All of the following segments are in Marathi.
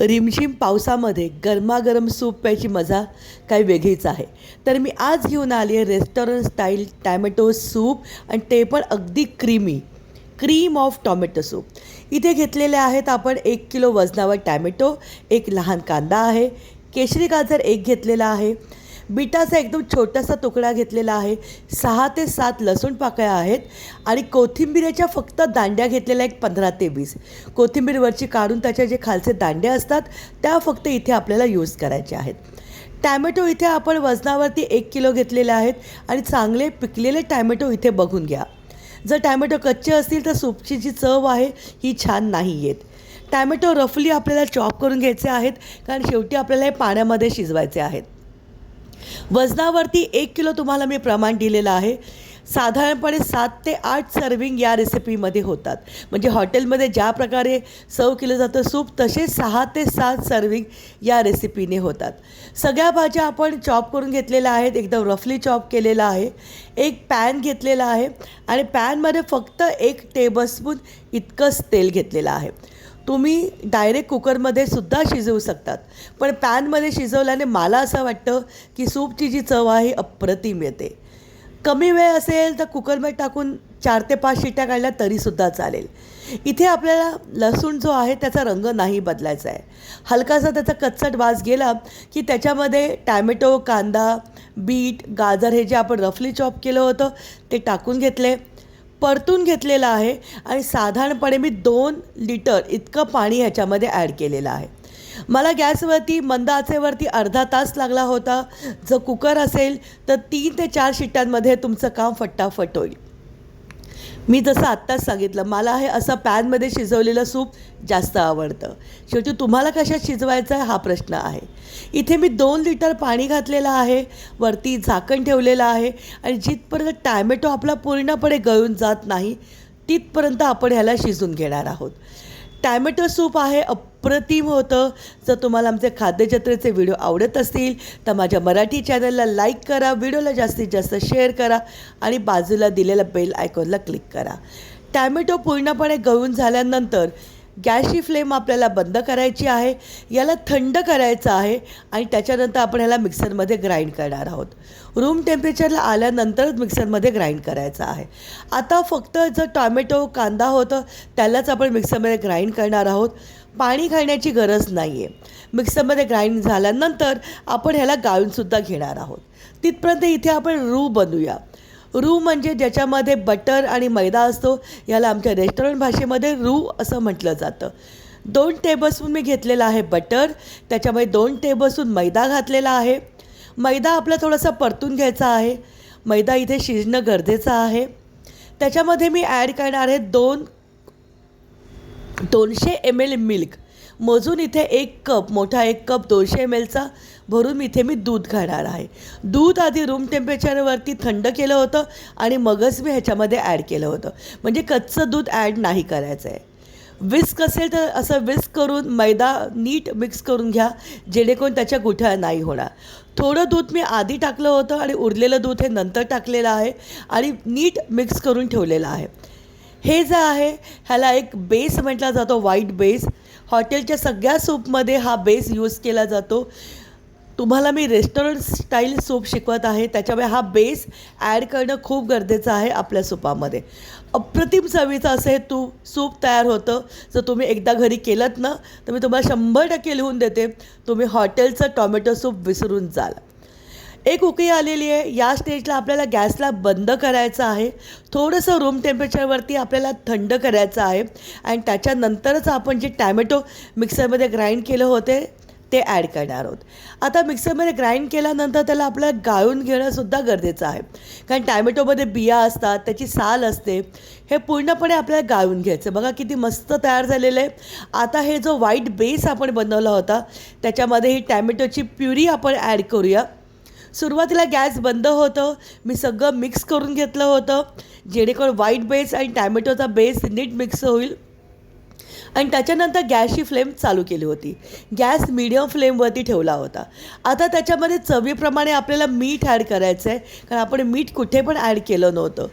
रिमझिम पावसामध्ये गरमागरम सूप प्यायची मजा काही वेगळीच आहे. तर मी आज घेऊन आली आहे रेस्टॉरंट स्टाईल टॅमॅटो सूप आणि ते पण अगदी creamy cream of tomato soup इथे घेतलेले आहेत आपण एक किलो वजनावर टॅमॅटो एक लहान कांदा आहे केशरी गाजर एक घेतलेला आहे बिटाचा एकदम छोटासा तुकडा घेतलेला आहे. सहा ते सात लसूण पाकळ्या आहेत आणि कोथिंबिरीच्या फक्त दांड्या घेतलेल्या एक पंधरा ते वीस. कोथिंबीरवरची काढून त्याच्या जे खालचे दांडे असतात त्या फक्त इथे आपल्याला यूज करायच्या आहेत. टॅमॅटो इथे आपण वजनावरती एक किलो घेतलेले आहेत आणि चांगले पिकलेले टॅमॅटो इथे बघून घ्या. जर टॅमॅटो कच्चे असतील तर सूपची जी चव आहे ही छान नाही येत. टॅमॅटो रफली आपल्याला चॉप करून घ्यायचे आहेत कारण शेवटी आपल्याला हे पाण्यामध्ये शिजवायचे आहेत. वजनावरती एक किलो तुम्हाला मी प्रमाण दिलेलं आहे. साधारणपणे सात ते आठ सर्विंग या रेसिपीमध्ये होतात. म्हणजे हॉटेलमध्ये ज्या प्रकारे सर्व केलं जातं सूप तसे सहा ते सात सर्विंग या रेसिपीने होतात. सगळ्या भाज्या आपण चॉप करून घेतलेल्या आहेत. एकदम रफली चॉप केलेला आहे. एक पॅन घेतलेला आहे. आणि पॅनमध्ये फक्त एक टेबलस्पून इतकंच तेल घेतलेलं आहे. तुम्ही डायरेक्ट कुकरमध्ये सुद्धा शिजवू शकतात. पण पॅनमध्ये शिजवल्याने मला असं वाटतं की सूपची जी चव आहे अप्रतिम येते. कमी वेळ असेल तर कुकरमध्ये टाकून चार ते पाच शिट्या काढल्या तरीसुद्धा चालेल. इथे आपल्याला लसूण जो आहे त्याचा रंग नाही बदलायचा आहे. हलकासा त्याचा कच्चट वास गेला की त्याच्यामध्ये टॅमॅटो कांदा बीट गाजर हे जे आपण रफली चॉप केलं होतं ते टाकून घेतले. परतून घेतलेलं आहे आणि साधारणपणे मी दोन लिटर इतकं पाणी ह्याच्यामध्ये ॲड केलेलं आहे. मला गॅसवरती मंद आचेवरती अर्धा तास लागला होता. जर कुकर असेल तर तीन ते चार शिट्ट्यांमध्ये तुमचं काम फटाफट होईल. मी जसं आत्ताच सांगितलं मला हे असं पॅनमध्ये शिजवलेलं सूप जास्त आवडतं. शेवटी तुम्हाला कशात शिजवायचं आहे हा प्रश्न आहे. इथे मी दोन लिटर पाणी घातलेलं आहे वरती झाकण ठेवलेलं आहे आणि जिथपर्यंत टॅमॅटो आपला पूर्णपणे गळून जात नाही तिथपर्यंत आपण ह्याला शिजून घेणार आहोत. टॅमॅटो सूप आहे अप अप्रतिम होतं. जर तुम्हाला आमचे खाद्यजत्रेचे व्हिडिओ आवडत असतील तर माझ्या मराठी चॅनलला लाईक करा व्हिडिओला जास्तीत जास्त शेअर करा आणि बाजूला दिलेल्या बेल आयकॉनला क्लिक करा. टॅमॅटो पूर्णपणे गळून झाल्यानंतर गॅसची फ्लेम आपल्याला बंद करायची आहे याला थंड करायचं आहे आणि त्याच्यानंतर आपण ह्याला मिक्सरमध्ये ग्राइंड करणार आहोत. रूम टेम्परेचरला आल्यानंतरच मिक्सरमध्ये ग्राइंड करायचं आहे. आता फक्त जर टॉमॅटो कांदा होतं त्यालाच आपण मिक्सरमध्ये ग्राइंड करणार आहोत. पाणी घालण्याची गरज नाही आहे मिक्सरमध्ये ग्राइंड झाल्यानंतर आपण ह्याला गाळूनसुद्धा घेणार आहोत. तिथपर्यंत इथे आपण रू बनवूया. रू म्हणजे ज्याच्यामध्ये बटर आणि मैदा असतो याला आमच्या रेस्टॉरंट भाषेमध्ये रू असं म्हटलं जातं. दोन टेबलस्पून मी घेतलेला आहे बटर त्याच्यामध्ये दोन टेबलस्पून मैदा घातलेला आहे. मैदा आपला थोडासा परतून घ्यायचा आहे. मैदा इथे शिजणं गरजेचं आहे. त्याच्यामध्ये मी ॲड करणार आहे दोन दोनशे एम एल मिल्क मोजून इथे एक कप मोठा एक कप दोनशे एम एलचा भरून इथे मी दूध घालणार आहे. दूध आधी रूम टेम्परेचरवरती थंड केलं होतं आणि मगच मी ह्याच्यामध्ये ॲड केलं होतं. म्हणजे कच्चं दूध ॲड नाही करायचं आहे. विस्क असेल तर असं विस्क करून मैदा नीट मिक्स करून घ्या जेणेकरून त्याच्या गुठळ्या नाही होणार. थोडं दूध मी आधी टाकलं होतं आणि उरलेलं दूध हे नंतर टाकलेलं आहे आणि नीट मिक्स करून ठेवलेलं आहे. हे जे आहे ह्याला एक बेस म्हटला जातो व्हाईट बेस हॉटेलच्या सगळ्या सूपमध्ये हा बेस यूज केला जातो. तुम्हाला मी रेस्टॉरंट स्टाईल सूप शिकवत आहे. त्याच्यामुळे हा बेस ॲड करणं खूप गरजेचं आहे आपल्या सूपामध्ये. अप्रतिम चवीचं असं हे तू सूप तयार होतं. जर तुम्ही एकदा घरी केलं ना तर मी तुम्हाला शंभर टक्के लिहून देते. तुम्ही हॉटेलचं टॉमॅटो सूप विसरून जाल. एक उकळी आलेली आहे. या स्टेजला आपल्याला गॅसला बंद करायचं आहे. थोडंसं रूम टेम्परेचरवरती आपल्याला थंड करायचं आहे. आणि त्याच्यानंतरच आपण जे टॅमॅटो मिक्सरमध्ये ग्राइंड केलं होते ते ॲड करणार आहोत. आता मिक्सरमध्ये ग्राइंड केल्यानंतर त्याला आपल्याला गाळून घेणंसुद्धा गरजेचं आहे. कारण टॅमॅटोमध्ये बिया असतात त्याची साल असते हे पूर्णपणे आपल्याला गाळून घ्यायचं. बघा किती मस्त तयार झालेलं आहे. आता हे जो व्हाईट बेस आपण बनवला होता त्याच्यामध्ये ही टॅमॅटोची प्युरी आपण ॲड करूया. सुरुवातीला गॅस बंद होतं. मी सगळं मिक्स करून घेतलं होतं. जेणेकरून व्हाईट बेस आणि टॅमॅटोचा बेस नीट मिक्स होईल. आणि त्याच्यानंतर गॅसची फ्लेम चालू केली होती. गॅस मिडियम फ्लेमवरती ठेवला होता. आता त्याच्यामध्ये चवीप्रमाणे आपल्याला मीठ ॲड करायचं आहे कारण आपण मीठ कुठे पण ॲड केलं नव्हतं.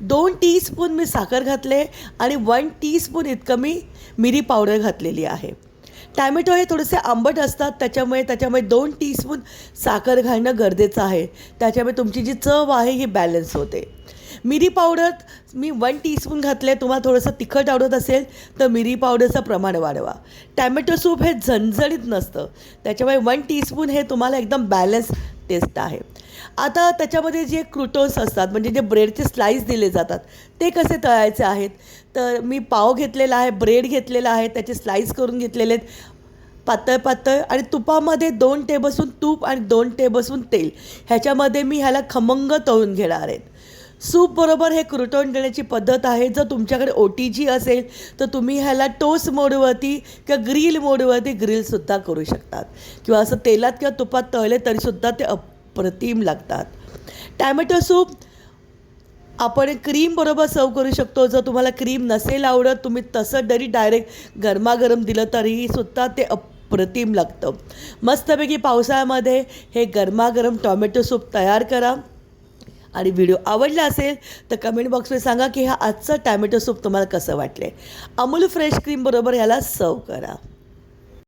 दोन टीस्पून मी साखर घातले आणि वन टीस्पून इतकं मी मिरी पावडर घातलेली आहे. टॅमॅटो हे थोडेसे आंबट असतात त्याच्यामुळे त्याच्यामुळे दोन टीस्पून साखर घालणं गरजेचं आहे. त्याच्यामुळे तुमची जी चव आहे ही बॅलन्स होते. मिरी पावडर मी वन टीस्पून घातले तुम्हाला थोडंसं तिखट आवडत असेल तर मिरी पावडरचं प्रमाण वाढवा. टॅमॅटो सूप हे झणझणीत नसतं. त्याच्यामुळे वन टीस्पून हे तुम्हाला एकदम बॅलन्स टेस्ट आहे. आता त्याच्यामध्ये जे क्रुटोन्स असतात म्हणजे जे ब्रेडचे स्लाईस दिले जातात ते कसे तळायचे आहेत? तर मी पाव घेतलेला आहे ब्रेड घेतलेला आहे त्याचे स्लाईस करून घेतलेले आहेत. पातळ पातळ आणि तुपामध्ये दोन टेबलस्पून तूप आणि दोन टेबलस्पून तेल. ह्याच्यामध्ये मी ह्याला खमंग तळून घेणार आहेत सूप बरोबर हे क्रुटोन देण्याची पद्धत आहे. जर तुमच्याकडे ओ टी जी असेल तर तुम्ही ह्याला टोस मोडवरती किंवा ग्रिल मोडवरती ग्रिलसुद्धा करू शकतात. किंवा असं तेलात किंवा तुपात तळले तरीसुद्धा ते अप्रतिम लागतात. टॅमॅटो सूप आपण क्रीमबरोबर सर्व करू शकतो. जर तुम्हाला क्रीम नसेल आवडत तुम्ही तसं जरी डायरेक्ट गरमागरम दिलं तरीही सुद्धा ते अप्रतिम लागतं. मस्तपैकी पावसाळ्यामध्ये हे गरमागरम टॉमॅटो सूप तयार करा. आणि व्हिडिओ आवडला असेल तर कमेंट बॉक्समध्ये सांगा की हा आजचं टॅमॅटो सूप तुम्हाला कसं वाटले? अमूल फ्रेश क्रीम बरोबर ह्याला सर्व करा.